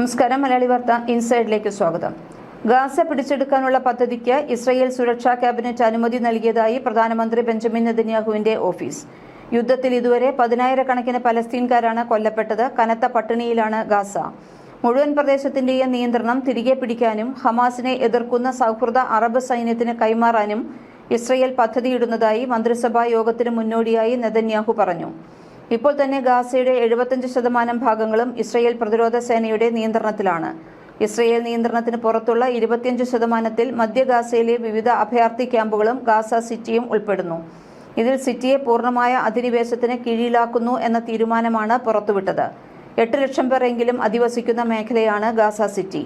നമസ്കാരം മലയാളി വാർത്ത ഇൻസൈഡിലേക്ക് സ്വാഗതം. ഗാസ പിടിച്ചെടുക്കാനുള്ള പദ്ധതിക്ക് ഇസ്രയേൽ സുരക്ഷാ ക്യാബിനറ്റ് അനുമതി നൽകിയതായി പ്രധാനമന്ത്രി ബെഞ്ചമിൻ നെതന്യാഹുവിന്റെ ഓഫീസ്. യുദ്ധത്തിൽ ഇതുവരെ പതിനായിരക്കണക്കിന് പലസ്തീൻകാരാണ് കൊല്ലപ്പെട്ടത്. കനത്ത പട്ടിണിയിലാണ് ഗാസ. മുഴുവൻ പ്രദേശത്തിന്റെയും നിയന്ത്രണം തിരികെ പിടിക്കാനും ഹമാസിനെ എതിർക്കുന്ന സൗഹൃദ അറബ് സൈന്യത്തിന് കൈമാറാനും ഇസ്രയേൽ പദ്ധതിയിടുന്നതായി മന്ത്രിസഭാ യോഗത്തിന് മുന്നോടിയായി നെതന്യാഹു പറഞ്ഞു. ഇപ്പോൾ തന്നെ ഗാസയുടെ എഴുപത്തഞ്ച് ശതമാനം ഭാഗങ്ങളും ഇസ്രയേൽ പ്രതിരോധ സേനയുടെ നിയന്ത്രണത്തിലാണ്. ഇസ്രയേൽ നിയന്ത്രണത്തിന് പുറത്തുള്ള ഇരുപത്തിയഞ്ച് ശതമാനത്തിൽ മധ്യ ഗാസയിലെ വിവിധ അഭയാർത്ഥി ക്യാമ്പുകളും ഗാസ സിറ്റിയും ഉൾപ്പെടുന്നു. ഇതിൽ സിറ്റിയെ പൂർണമായ അധിനിവേശത്തിന് കീഴിലാക്കുന്നു എന്ന തീരുമാനമാണ് പുറത്തുവിട്ടത്. എട്ട് ലക്ഷം പേരെങ്കിലും അധിവസിക്കുന്ന മേഖലയാണ് ഗാസ സിറ്റി.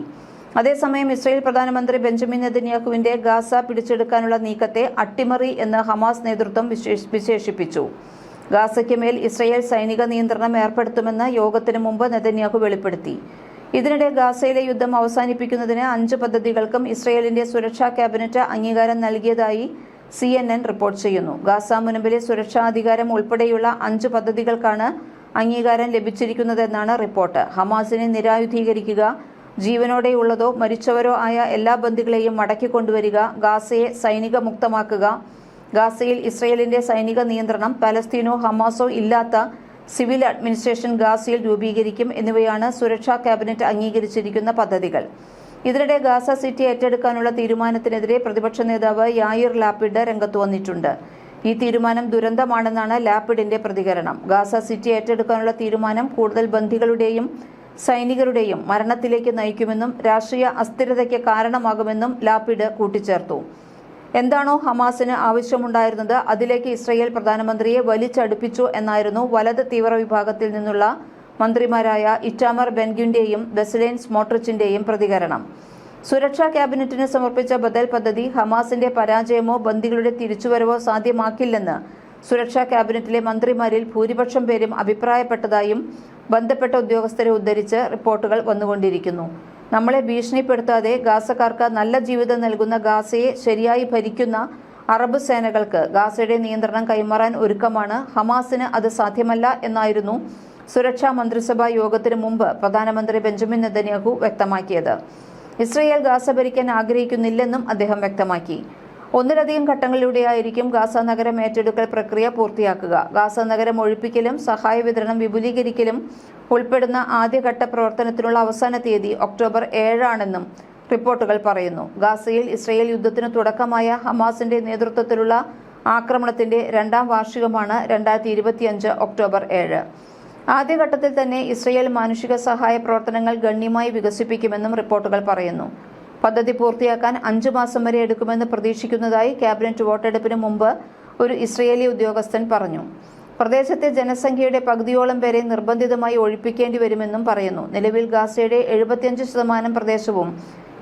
അതേസമയം ഇസ്രയേൽ പ്രധാനമന്ത്രി ബെഞ്ചമിൻ നെതന്യാഹുവിന്റെ ഗാസ പിടിച്ചെടുക്കാനുള്ള നീക്കത്തെ അട്ടിമറി എന്ന് ഹമാസ് നേതൃത്വം വിശേഷിപ്പിച്ചു. ഗാസയ്ക്ക് മേൽ ഇസ്രയേൽ സൈനിക നിയന്ത്രണം ഏർപ്പെടുത്തുമെന്ന് യോഗത്തിനു മുമ്പ് നെതന്യാഹു വെളിപ്പെടുത്തി. ഇതിനിടെ ഗാസയിലെ യുദ്ധം അവസാനിപ്പിക്കുന്നതിന് അഞ്ച് പദ്ധതികൾക്കും ഇസ്രയേലിന്റെ സുരക്ഷാ ക്യാബിനറ്റ് അംഗീകാരം നൽകിയതായി സി എൻ എൻ റിപ്പോർട്ട് ചെയ്യുന്നു. ഗാസ മുനമ്പിലെ സുരക്ഷാ അധികാരം ഉൾപ്പെടെയുള്ള അഞ്ച് പദ്ധതികൾക്കാണ് അംഗീകാരം ലഭിച്ചിരിക്കുന്നതെന്നാണ് റിപ്പോർട്ട്. ഹമാസിനെ നിരായുധീകരിക്കുക ജീവനോടെയുള്ളതോ മരിച്ചവരോ ആയ എല്ലാ ബന്ധുക്കളെയും മടക്കിക്കൊണ്ടുവരിക ഗാസയെ സൈനിക മുക്തമാക്കുക ഗാസയിൽ ഇസ്രയേലിന്റെ സൈനിക നിയന്ത്രണം പലസ്തീനോ ഹമാസോ ഇല്ലാത്ത സിവിൽ അഡ്മിനിസ്ട്രേഷൻ ഗാസയിൽ രൂപീകരിക്കും എന്നിവയാണ് സുരക്ഷാ ക്യാബിനറ്റ് അംഗീകരിച്ചിരിക്കുന്ന പദ്ധതികൾ. ഇതിനിടെ ഗാസ സിറ്റി ഏറ്റെടുക്കാനുള്ള തീരുമാനത്തിനെതിരെ പ്രതിപക്ഷ നേതാവ് യായിർ ലാപ്പിഡ് രംഗത്ത് വന്നിട്ടുണ്ട്. ഈ തീരുമാനം ദുരന്തമാണെന്നാണ് ലാപ്പിഡിന്റെ പ്രതികരണം. ഗാസ സിറ്റി ഏറ്റെടുക്കാനുള്ള തീരുമാനം കൂടുതൽ ബന്ധികളുടെയും സൈനികരുടെയും മരണത്തിലേക്ക് നയിക്കുമെന്നും രാഷ്ട്രീയ അസ്ഥിരതയ്ക്ക് കാരണമാകുമെന്നും ലാപ്പിഡ് കൂട്ടിച്ചേർത്തു. എന്താണോ ഹമാസിന് ആവശ്യമുണ്ടായിരുന്നത്? അതിലേക്ക് ഇസ്രയേൽ പ്രധാനമന്ത്രിയെ വലിച്ചടുപ്പിച്ചു എന്നായിരുന്നു വലത് തീവ്ര വിഭാഗത്തിൽ നിന്നുള്ള മന്ത്രിമാരായ ഇറ്റാമർ ബെൻഗിന്റെയും ബെസലേൻ സ്മോട്രിച്ചിന്റെയും പ്രതികരണം. സുരക്ഷാ ക്യാബിനറ്റിന് സമർപ്പിച്ച ബദൽ പദ്ധതി ഹമാസിന്റെ പരാജയമോ ബന്ദികളുടെ തിരിച്ചുവരവോ സാധ്യമാക്കില്ലെന്ന് സുരക്ഷാ ക്യാബിനറ്റിലെ മന്ത്രിമാരിൽ ഭൂരിപക്ഷം പേരും അഭിപ്രായപ്പെട്ടതായും ബന്ധപ്പെട്ട ഉദ്യോഗസ്ഥരെ ഉദ്ധരിച്ച് റിപ്പോർട്ടുകൾ വന്നുകൊണ്ടിരിക്കുന്നു. നമ്മളെ ഭീഷണിപ്പെടുത്താതെ ഗാസക്കാർക്ക് നല്ല ജീവിതം നൽകുന്ന ഗാസയെ ശരിയായി ഭരിക്കുന്ന അറബ് സേനകൾക്ക് ഗാസയുടെ നിയന്ത്രണം കൈമാറാൻ ഒരുക്കമാണ് ഹമാസിന് അത് സാധ്യമല്ല എന്നായിരുന്നു സുരക്ഷാ മന്ത്രിസഭാ യോഗത്തിന് മുമ്പ് പ്രധാനമന്ത്രി ബെഞ്ചമിൻ നെതന്യാഹു വ്യക്തമാക്കിയത്. ഇസ്രയേൽ ഗാസ ഭരിക്കാൻ ആഗ്രഹിക്കുന്നില്ലെന്നും അദ്ദേഹം വ്യക്തമാക്കി. ഒന്നിലധികം ഘട്ടങ്ങളിലൂടെയായിരിക്കും ഗാസ നഗരം ഏറ്റെടുക്കൽ പ്രക്രിയ പൂർത്തിയാക്കുക. ഗാസ നഗരം ഒഴിപ്പിക്കലും സഹായ വിതരണം വിപുലീകരിക്കലും ഉൾപ്പെടുന്ന ആദ്യഘട്ട പ്രവർത്തനത്തിനുള്ള അവസാന തീയതി ഒക്ടോബർ ഏഴാണെന്നും റിപ്പോർട്ടുകൾ പറയുന്നു. ഗാസയിൽ ഇസ്രയേൽ യുദ്ധത്തിന് തുടക്കമായ ഹമാസിന്റെ നേതൃത്വത്തിലുള്ള ആക്രമണത്തിന്റെ രണ്ടാം വാർഷികമാണ് രണ്ടായിരത്തി ഇരുപത്തിയഞ്ച് ഒക്ടോബർ ഏഴ്. ആദ്യഘട്ടത്തിൽ തന്നെ ഇസ്രയേൽ മാനുഷിക സഹായ പ്രവർത്തനങ്ങൾ ഗണ്യമായി വികസിപ്പിക്കുമെന്നും റിപ്പോർട്ടുകൾ പറയുന്നു. പദ്ധതി പൂർത്തിയാക്കാൻ അഞ്ചു മാസം വരെ എടുക്കുമെന്ന് പ്രതീക്ഷിക്കുന്നതായി ക്യാബിനറ്റ് വോട്ടെടുപ്പിന് മുമ്പ് ഒരു ഇസ്രയേലി ഉദ്യോഗസ്ഥൻ പറഞ്ഞു. പ്രദേശത്തെ ജനസംഖ്യയുടെ പകുതിയോളം പേരെ നിർബന്ധിതമായി ഒഴിപ്പിക്കേണ്ടി വരുമെന്നും പറയുന്നു. നിലവിൽ ഗാസയുടെ എഴുപത്തിയഞ്ച് ശതമാനം പ്രദേശവും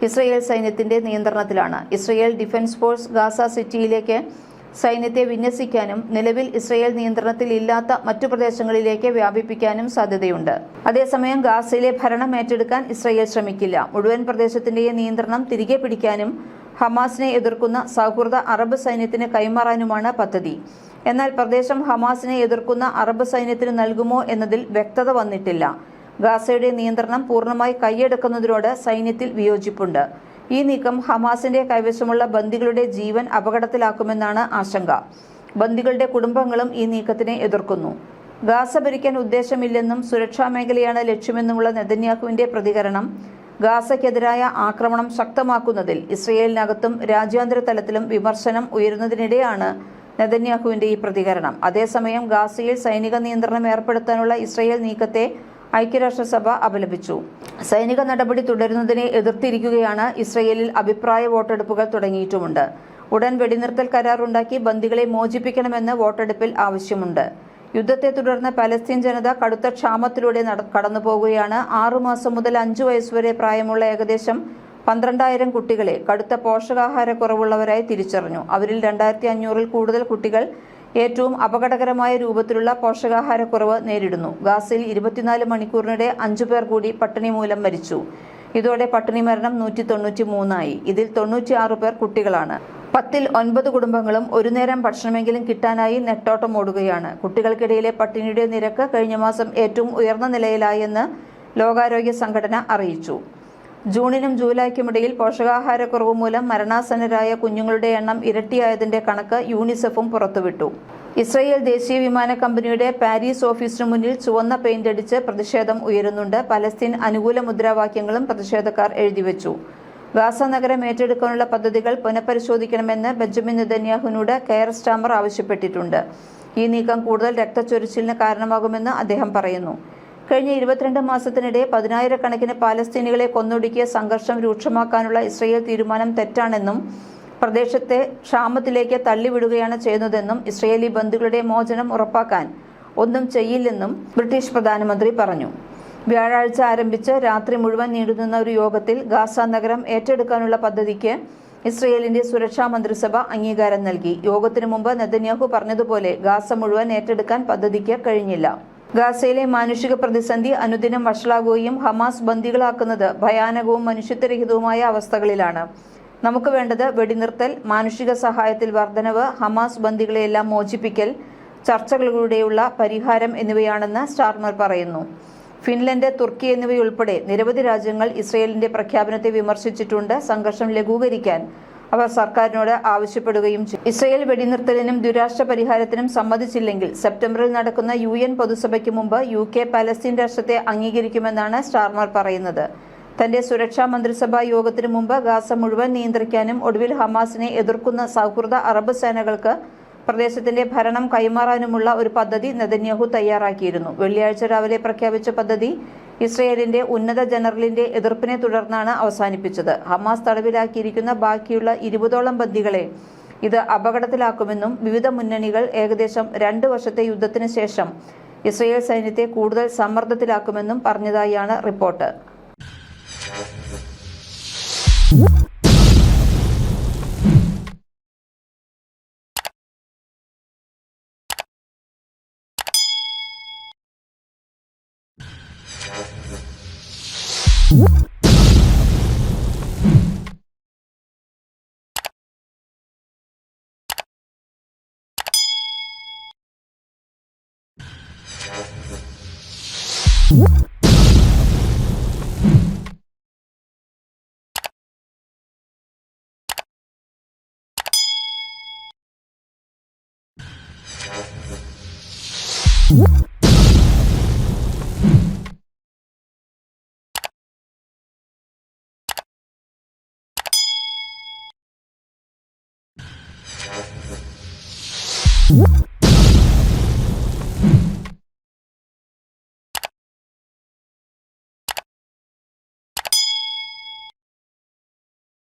ഇസ്രയേൽ സൈന്യത്തിന്റെ നിയന്ത്രണത്തിലാണ്. ഇസ്രയേൽ ഡിഫൻസ് ഫോഴ്സ് ഗാസ സിറ്റിയിലേക്ക് സൈന്യത്തെ വിന്യസിക്കാനും നിലവിൽ ഇസ്രയേൽ നിയന്ത്രണത്തിൽ ഇല്ലാത്ത മറ്റു പ്രദേശങ്ങളിലേക്ക് വ്യാപിപ്പിക്കാനും സാധ്യതയുണ്ട്. അതേസമയം ഗാസയിലെ ഭരണം ഏറ്റെടുക്കാൻ ഇസ്രയേൽ ശ്രമിക്കില്ല. മുഴുവൻ പ്രദേശത്തിന്റെയും നിയന്ത്രണം തിരികെ പിടിക്കാനും ഹമാസിനെ എതിർക്കുന്ന സൗഹൃദ അറബ് സൈന്യത്തിന് കൈമാറാനുമാണ് പദ്ധതി. എന്നാൽ പ്രദേശം ഹമാസിനെ എതിർക്കുന്ന അറബ് സൈന്യത്തിന് നൽകുമോ എന്നതിൽ വ്യക്തത വന്നിട്ടില്ല. ഗാസയുടെ നിയന്ത്രണം പൂർണമായി കൈയടക്കുന്നതിനോട് സൈന്യത്തിൽ വിയോജിപ്പുണ്ട്. ഈ നീക്കം ഹമാസിന്റെ കൈവശമുള്ള ബന്ദികളുടെ ജീവൻ അപകടത്തിലാക്കുമെന്നാണ് ആശങ്ക. ബന്ദികളുടെ കുടുംബങ്ങളും ഈ നീക്കത്തിനെ എതിർക്കുന്നു. ഗാസ ഭരിക്കാൻ ഉദ്ദേശമില്ലെന്നും സുരക്ഷാ മേഖലയാണ് ലക്ഷ്യമെന്നുമുള്ള നെതന്യാഹുവിന്റെ പ്രതികരണം ഗാസയ്ക്കെതിരായ ആക്രമണം ശക്തമാക്കുന്നതിൽ ഇസ്രയേലിനകത്തും രാജ്യാന്തര തലത്തിലും വിമർശനം ഉയരുന്നതിനിടെയാണ് നെതന്യാഹുവിന്റെ ഈ പ്രതികരണം. അതേസമയം ഗാസയിൽ സൈനിക നിയന്ത്രണം ഏർപ്പെടുത്താനുള്ള ഇസ്രയേൽ നീക്കത്തെ ഐക്യരാഷ്ട്രസഭ അപലപിച്ചു. സൈനിക നടപടി തുടരുന്നതിനെ എതിർത്തിരിക്കുകയാണ് ഇസ്രയേലിൽ അഭിപ്രായ വോട്ടെടുപ്പുകൾ തുടങ്ങിയിട്ടുമുണ്ട്. ഉടൻ വെടിനിർത്തൽ കരാറുണ്ടാക്കി ബന്ദികളെ മോചിപ്പിക്കണമെന്ന് വോട്ടെടുപ്പിൽ ആവശ്യമുണ്ട്. യുദ്ധത്തെ തുടർന്ന് പലസ്തീൻ ജനത കടുത്ത ക്ഷാമത്തിലൂടെ കടന്നുപോകുകയാണ് ആറുമാസം മുതൽ അഞ്ചു വയസ്സുവരെ പ്രായമുള്ള ഏകദേശം പന്ത്രണ്ടായിരം കുട്ടികളെ കടുത്ത പോഷകാഹാരക്കുറവുള്ളവരായി തിരിച്ചറിഞ്ഞു. അവരിൽ രണ്ടായിരത്തി അഞ്ഞൂറിൽ കൂടുതൽ കുട്ടികൾ ഏറ്റവും അപകടകരമായ രൂപത്തിലുള്ള പോഷകാഹാരക്കുറവ് നേരിടുന്നു. ഗാസയിൽ ഇരുപത്തിനാല് മണിക്കൂറിനിടെ അഞ്ചു പേർ കൂടി പട്ടിണി മൂലം മരിച്ചു. ഇതോടെ പട്ടിണി മരണം നൂറ്റി തൊണ്ണൂറ്റി മൂന്നായി ഇതിൽ തൊണ്ണൂറ്റിയാറ് പേർ കുട്ടികളാണ്. പത്തിൽ ഒൻപത് കുടുംബങ്ങളും ഒരു നേരം ഭക്ഷണമെങ്കിലും കിട്ടാനായി നെട്ടോട്ടം ഓടുകയാണ്. കുട്ടികൾക്കിടയിലെ പട്ടിണിയുടെ നിരക്ക് കഴിഞ്ഞ മാസം ഏറ്റവും ഉയർന്ന നിലയിലായെന്ന് ലോകാരോഗ്യ സംഘടന അറിയിച്ചു. ജൂണിനും ജൂലൈക്കും ഇടയിൽ പോഷകാഹാരക്കുറവ് മൂലം മരണാസന്നരായ കുഞ്ഞുങ്ങളുടെ എണ്ണം ഇരട്ടിയായതിന്റെ കണക്ക് യൂണിസെഫും പുറത്തുവിട്ടു. ഇസ്രയേൽ ദേശീയ വിമാന കമ്പനിയുടെ പാരീസ് ഓഫീസിനു മുന്നിൽ ചുവന്ന പെയിന്റ് അടിച്ച് പ്രതിഷേധം ഉയരുന്നുണ്ട്. പലസ്തീൻ അനുകൂല മുദ്രാവാക്യങ്ങളും പ്രതിഷേധക്കാർ എഴുതിവെച്ചു. ഗാസ നഗരം ഏറ്റെടുക്കാനുള്ള പദ്ധതികൾ പുനഃപരിശോധിക്കണമെന്ന് ബെഞ്ചമിൻ നെതന്യാഹുവിനോട് കെയർ സ്റ്റാമർ ആവശ്യപ്പെട്ടിട്ടുണ്ട്. ഈ നീക്കം കൂടുതൽ രക്തച്ചൊരിച്ചിലിന് കാരണമാകുമെന്ന് അദ്ദേഹം പറയുന്നു. കഴിഞ്ഞ ഇരുപത്തിരണ്ട് മാസത്തിനിടെ പതിനായിരക്കണക്കിന് പാലസ്തീനികളെ കൊന്നൊടുക്കിയ സംഘർഷം രൂക്ഷമാക്കാനുള്ള ഇസ്രയേൽ തീരുമാനം തെറ്റാണെന്നും പ്രദേശത്തെ ക്ഷാമത്തിലേക്ക് തള്ളിവിടുകയാണ് ചെയ്യുന്നതെന്നും ഇസ്രയേലി ബന്ധുക്കളുടെ മോചനം ഉറപ്പാക്കാൻ ഒന്നും ചെയ്യില്ലെന്നും ബ്രിട്ടീഷ് പ്രധാനമന്ത്രി പറഞ്ഞു. വ്യാഴാഴ്ച ആരംഭിച്ച് രാത്രി മുഴുവൻ നീണ്ടുനിന്ന ഒരു യോഗത്തിൽ ഗാസ നഗരം ഏറ്റെടുക്കാനുള്ള പദ്ധതിക്ക് ഇസ്രയേലിന്റെ സുരക്ഷാ മന്ത്രിസഭ അംഗീകാരം നൽകി. യോഗത്തിനു മുമ്പ് നെതന്യാഹു പറഞ്ഞതുപോലെ ഗാസ മുഴുവൻ ഏറ്റെടുക്കാൻ പദ്ധതിക്ക് കഴിഞ്ഞില്ല. ഗാസയിലെ മാനുഷിക പ്രതിസന്ധി അനുദിനം വഷളാകുകയും ഹമാസ് ബന്ദികളാക്കുന്നത് ഭയാനകവും മനുഷ്യത്വരഹിതവുമായ അവസ്ഥകളിലാണ്. നമുക്ക് വേണ്ടത് വെടിനിർത്തൽ മാനുഷിക സഹായത്തിൽ വർധനവ് ഹമാസ് ബന്ദികളെയെല്ലാം മോചിപ്പിക്കൽ ചർച്ചകളിലൂടെയുള്ള പരിഹാരം എന്നിവയാണെന്ന് സ്റ്റാർമർ പറയുന്നു. ഫിൻലൻഡ് തുർക്കി എന്നിവയുൾപ്പെടെ നിരവധി രാജ്യങ്ങൾ ഇസ്രയേലിന്റെ പ്രഖ്യാപനത്തെ വിമർശിച്ചിട്ടുണ്ട്. സംഘർഷം ലഘൂകരിക്കാൻ അവർ സർക്കാരിനോട് ആവശ്യപ്പെടുകയും ചെയ്തു. ഇസ്രയേൽ വെടിനിർത്തലിനും ദുരാഷ്ട്ര പരിഹാരത്തിനും സമ്മതിച്ചില്ലെങ്കിൽ സെപ്റ്റംബറിൽ നടക്കുന്ന യു എൻ പൊതുസഭയ്ക്ക് മുമ്പ് യു കെ പാലസ്തീൻ രാഷ്ട്രത്തെ അംഗീകരിക്കുമെന്നാണ് സ്റ്റാർമർ പറയുന്നത്. തന്റെ സുരക്ഷാ മന്ത്രിസഭാ യോഗത്തിനു മുമ്പ് ഗാസ മുഴുവൻ നിയന്ത്രിക്കാനും ഒടുവിൽ ഹമാസിനെ എതിർക്കുന്ന സൗഹൃദ അറബ് സേനകൾക്ക് പ്രദേശത്തിന്റെ ഭരണം കൈമാറാനുമുള്ള ഒരു പദ്ധതി നെതന്യാഹു തയ്യാറാക്കിയിരുന്നു. വെള്ളിയാഴ്ച രാവിലെ പ്രഖ്യാപിച്ച പദ്ധതി ഇസ്രയേലിന്റെ ഉന്നത ജനറലിന്റെ എതിർപ്പിനെ തുടർന്നാണ് അവസാനിപ്പിച്ചത്. ഹമാസ് തടവിലാക്കിയിരിക്കുന്ന ബാക്കിയുള്ള ഇരുപതോളം ബന്ദികളെ ഇത് അപകടത്തിലാക്കുമെന്നും വിവിധ മുന്നണികൾ ഏകദേശം രണ്ട് വർഷത്തെ യുദ്ധത്തിന് ശേഷം ഇസ്രയേൽ സൈന്യത്തെ കൂടുതൽ സമ്മർദ്ദത്തിലാക്കുമെന്നും പറഞ്ഞതായാണ് റിപ്പോർട്ട്. What? Woo!